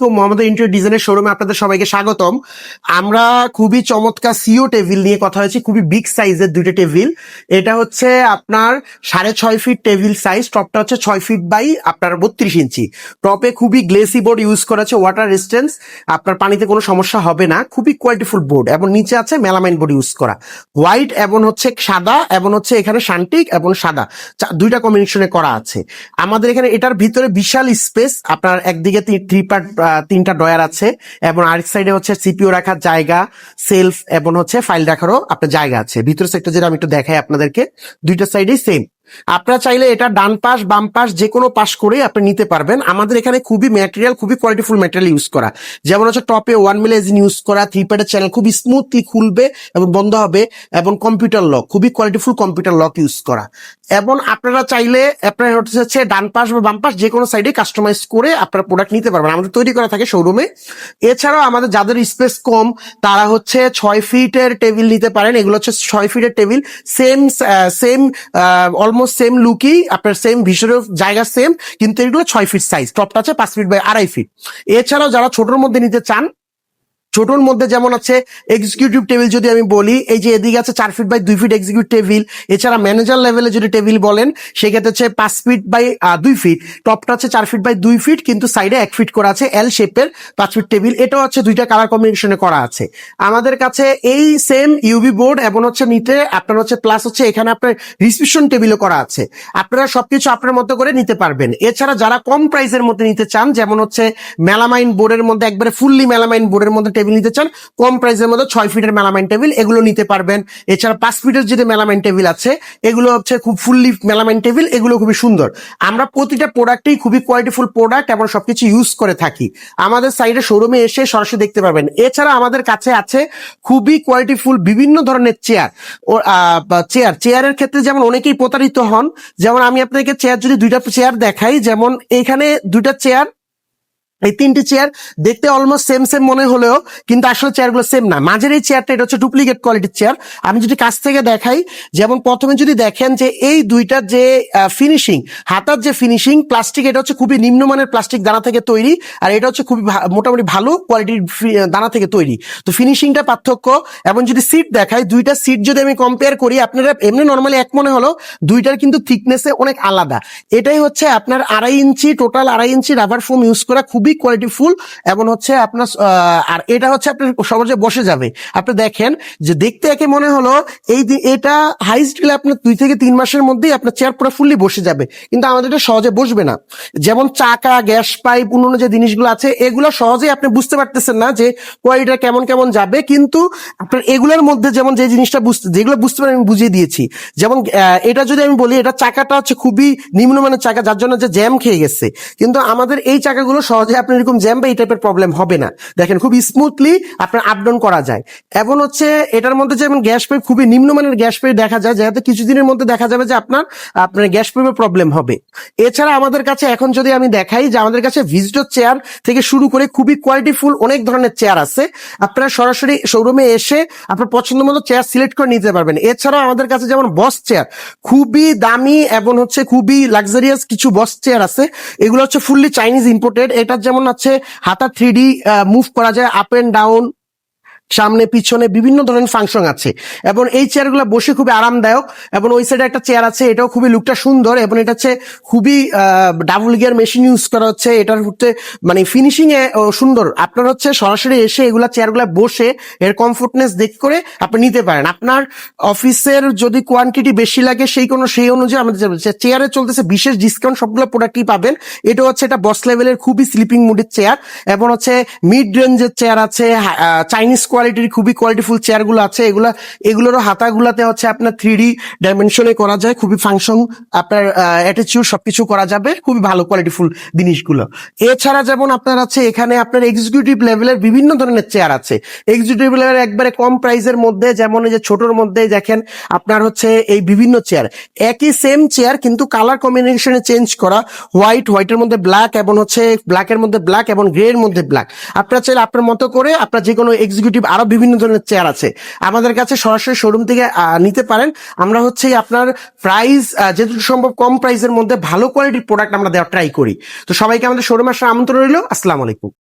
তো মোহাম্মদ ইন্টার ডিজাইনের শোরুমে আপনাদের সবাইকে স্বাগতম। আমরা খুবই চমৎকার সিও টেবিল নিয়ে কথা হয়েছি, খুবই বিগ সাইজের দুইটা টেবিল এটা হচ্ছে আপনার সাড়ে ছয় ফিট টেবিল সাইজ টপটা হচ্ছে ছয় ফিট বাই আপনার বত্রিশ ইঞ্চি। টপে খুবই গ্লেসি বোর্ড ইউজ করা আছে ওয়াটার রেজিস্ট্যান্স আপনার পানিতে কোনো সমস্যা হবে না। খুবই কোয়ালিটিফুল বোর্ড এবং নিচে আছে মেলামাইন বোর্ড ইউজ করা। হোয়াইট এবং হচ্ছে সাদা এবং হচ্ছে এখানে শান্টিক এবং সাদা। দুইটা কম্বিনেশনে করা আছে। আমাদের এখানে এটার ভিতরে বিশাল স্পেস আপনার একদিকে থ্রি পার্ট তিনটা ডয়ার আছে এবং আরেক সাইডে হচ্ছে সিপিও রাখার জায়গা সেলফ এবং হচ্ছে ফাইল রাখারও আপনার জায়গা আছে। ভিতরের সেক্টর যেটা আমি একটু দেখাই আপনাদেরকে, দুইটা সাইডেই সেম আপনারা চাইলে এটা ডান পাশ, বাম পাশ, যে কোনো পাশ করেই আপনি নিতে পারবেন। আমাদের এখানে খুবই ম্যাটেরিয়াল খুবই কোয়ালিটিফুল ম্যাটেরিয়াল ইউজ করা। যেমন হচ্ছে টপে ওয়ান মিলে এজিন ইউজ করা থ্রি প্যাডের চ্যানেল খুবই স্মুথলি খুলবে এবং বন্ধ হবে এবং কম্পিউটার লক খুবই কোয়ালিটিফুল কম্পিউটার লক ইউজ করা। এবং আপনারা চাইলে, আপনার হচ্ছে ডান পাশ বা বাম পাশ যে কোনো সাইডে কাস্টমাইজ করে আপনার প্রোডাক্ট নিতে পারবেন। আমাদের তৈরি করা থাকে শোরুমে এছাড়াও আমাদের যাদের স্পেস কম, তারা হচ্ছে ছয় ফিটের টেবিল নিতে পারেন। এগুলো হচ্ছে ছয় ফিটের table same same almost same লুকই আপনার সেম ভিসরের জায়গা সেম কিন্তু এগুলো ছয় ফিট সাইজ টপটা আছে পাঁচ ফিট বাই আড়াই ফিট এছাড়াও যারা ছোটর মধ্যে নিতে চান ছোটর মধ্যে যেমন আছে এক্সিকিউটিভ টেবিল যদি আমি বলি, এই যে এদিকে আছে চার ফিট বাই দুই ফিট এক্সিকিউটিভ টেবিল এছাড়া ম্যানেজার লেভেলে যদি টেবিল বলেন, সেক্ষেত্রে হচ্ছে পাঁচ ফিট বাই দুই ফিট টপটা আছে চার ফিট বাই দুই ফিট কিন্তু সাইডে এক ফিট করা আছে এল শেপের পাঁচ ফিট টেবিল এটাও হচ্ছে দুইটা কালার কম্বিনেশনে করা আছে। আমাদের কাছে এই সেম ইউবি বোর্ড এবং হচ্ছে নিতে আপনার হচ্ছে প্লাস হচ্ছে এখানে আপনার রিসিপশন টেবিলও করা আছে। আপনারা সবকিছু আপনার মতো করে নিতে পারবেন। এছাড়া যারা কম প্রাইসের মধ্যে নিতে চান, যেমন হচ্ছে মেলামাইন বোর্ডের মধ্যে, একবারে ফুললি মেলামাইন বোর্ডের মধ্যে টেবিল নিতে চান, কম প্রাইসের মধ্যে ছয় ফিটের মেলামাইন টেবিল এগুলো নিতে পারবেন। এছাড়া পাঁচ ফিটের যেটা মেলামাইন টেবিল আছে, এগুলো হচ্ছে খুব ফুললি মেলামাইন টেবিল এগুলো খুবই সুন্দর। আমরা প্রতিটা প্রোডাক্টেই খুবই কোয়ালিটিফুল প্রোডাক্ট এবং সবকিছু ইউজ করে থাকি। আমাদের সাইডে শোরুমে এসে সরাসরি দেখতে পারবেন। এছাড়া আমাদের কাছে আছে খুবই কোয়ালিটিফুল বিভিন্ন ধরনের চেয়ার ও চেয়ার চেয়ারের ক্ষেত্রে যেমন অনেকেই প্রতারিত হন, যেমন আমি আপনাকে চেয়ার যদি দুইটা চেয়ার দেখাই, যেমন এইখানে দুইটা চেয়ার এই তিনটি চেয়ার দেখতে অলমোস্ট সেম সেম মনে হলেও কিন্তু আসলে চেয়ারগুলো সেম না। মাঝের এই চেয়ারটা এটা হচ্ছে ডুপ্লিকেট কোয়ালিটির চেয়ার আমি যদি কাছ থেকে দেখাই, যেমন প্রথমে যদি দেখেন যে এই দুইটার যে ফিনিশিং হাতার যে ফিনিশিং প্লাস্টিক এটা হচ্ছে খুবই নিম্নমানের প্লাস্টিক দানা থেকে তৈরি, আর এটা হচ্ছে খুবই মোটামুটি ভালো কোয়ালিটির দানা থেকে তৈরি। তো ফিনিশিংটা পার্থক্য, এবং যদি সিট দেখাই, দুইটা সিট যদি আমি কম্পেয়ার করি, আপনারা এমনি নর্মালি এক মনে হলো দুইটার কিন্তু থিকনেসে অনেক আলাদা। এটাই হচ্ছে আপনার আড়াই ইঞ্চি টোটাল আড়াই ইঞ্চি রাবার ফোম ইউজ করা খুবই কোয়ালিটিফুল এবং হচ্ছে আপনার আর এটা হচ্ছে আপনার সহজে বসে যাবে। আপনি দেখেন যে দেখতে একে মনে হলো এই এটা হাই স্টিলে আপনার দুই থেকে তিন মাসের মধ্যেই আপনার চেয়ার পুরো ফুললি বসে যাবে। কিন্তু আমাদের এটা সহজে বসবে না। যেমন চাকা গ্যাস পাইপ অন্যান্য যে জিনিসগুলো আছে, এগুলো সহজেই আপনি বুঝতে পারতেছেন না যে কোয়ালিটিটা কেমন কেমন যাবে। কিন্তু আপনার এগুলোর মধ্যে যেমন যে জিনিসটা বুঝতে যেগুলো বুঝতে পারেন, আমি বুঝিয়ে দিয়েছি। যেমন এটা যদি আমি বলি, এটা চাকাটা হচ্ছে খুবই নিম্নমানের চাকা, যার জন্য যে জ্যাম খেয়ে গেছে। কিন্তু আমাদের এই চাকাগুলো সহজে আপনার এরকম জ্যাম বা এই টাইপের প্রবলেম হবে না। দেখেন খুব স্মুথলি আপনার আপ ডাউন করা যায়। এবং হচ্ছে, এটার মধ্যে যেমন গ্যাস পাইপ খুবই নিম্নমানের গ্যাস পাইপ দেখা যায়, যাতে কিছুদিনের মধ্যে দেখা যাবে যে আপনার আপনার গ্যাস পাইপের প্রবলেম হবে। এছাড়া আমাদের কাছে এখন যদি আমি দেখাই যে আমাদের কাছে ভিজিটর চেয়ার থেকে শুরু করে খুবই কোয়ালিটিফুল অনেক ধরনের চেয়ার আছে। আপনারা সরাসরি শোরুমে এসে আপনার পছন্দ মতো চেয়ার সিলেক্ট করে নিতে পারবেন। এছাড়াও আমাদের কাছে যেমন বস চেয়ার খুবই দামি এবং হচ্ছে খুবই লাক্সারিয়াস কিছু বস চেয়ার আছে। এগুলো হচ্ছে ফুললি চাইনিজ ইম্পোর্টেড এটার যেমন আছে হাতা থ্রি মুভ করা যায় আপ এন্ড ডাউন সামনে, পিছনে বিভিন্ন ধরনের ফাংশন আছে। এবং এই চেয়ারগুলো বসে খুবই আরামদায়ক এবং ওই সাইডে একটা চেয়ার আছে, এটাও খুবই লুকটা সুন্দর এবং এটা হচ্ছে খুবই ডাবল গিয়ার মেশিন ইউজ করা হচ্ছে। এটার হচ্ছে মানে ফিনিশিং এ সুন্দর। আপনার হচ্ছে সরাসরি এসে এগুলা চেয়ারগুলো বসে এর কমফোর্টনেস দেখ করে আপনি নিতে পারেন। আপনার অফিসের যদি কোয়ান্টিটি বেশি লাগে সেই কোনো, সেই অনুযায়ী আমাদের চেয়ারে চলতেছে বিশেষ ডিসকাউন্ট সবগুলো প্রোডাক্টই পাবেন। এটা হচ্ছে এটা বস লেভেলের খুবই স্লিপিং মুডের চেয়ার এবং হচ্ছে মিড রেঞ্জের চেয়ার আছে চাইনিজ কোয়ালিটির খুবই কোয়ালিটিফুল চেয়ারগুলো আছে। এগুলা, এগুলোরও হাতাগুলাতে হচ্ছে আপনার থ্রি ডি ডাইমেনশনে করা যায়। খুবই ফাংশন আপনার অ্যাটিচিউড সবকিছু করা যাবে। খুবই ভালো কোয়ালিটিফুল জিনিসগুলো। এছাড়া যেমন আপনার আছে, এখানে আপনার এক্সিকিউটিভ লেভেলের বিভিন্ন ধরনের চেয়ার আছে। এক্সিকিউটিভ লেভেলের একবারে কম প্রাইসের মধ্যে, যেমন এই যে ছোটর মধ্যে দেখেন, আপনার হচ্ছে এই বিভিন্ন চেয়ার একই সেম চেয়ার কিন্তু কালার কম্বিনেশনে চেঞ্জ করা। হোয়াইট হোয়াইটের মধ্যে ব্ল্যাক এবং হচ্ছে ব্ল্যাকের মধ্যে ব্ল্যাক এবং গ্রে এর মধ্যে ব্ল্যাক আপনার চাইলে আপনার মতো করে, আপনার যে কোনো এক্সিকিউটিভ আরও বিভিন্ন ধরনের চেয়ার আছে। আমাদের কাছে সরাসরি শোরুম থেকে নিতে পারেন। আমরা হচ্ছে আপনার প্রাইস যেটুকু সম্ভব কম প্রাইসের মধ্যে ভালো কোয়ালিটির প্রোডাক্ট আমরা দেওয়ার ট্রাই করি। তো সবাইকে আমাদের শোরুম আসার আমন্ত্রণ রইল। আসসালাম আলাইকুম।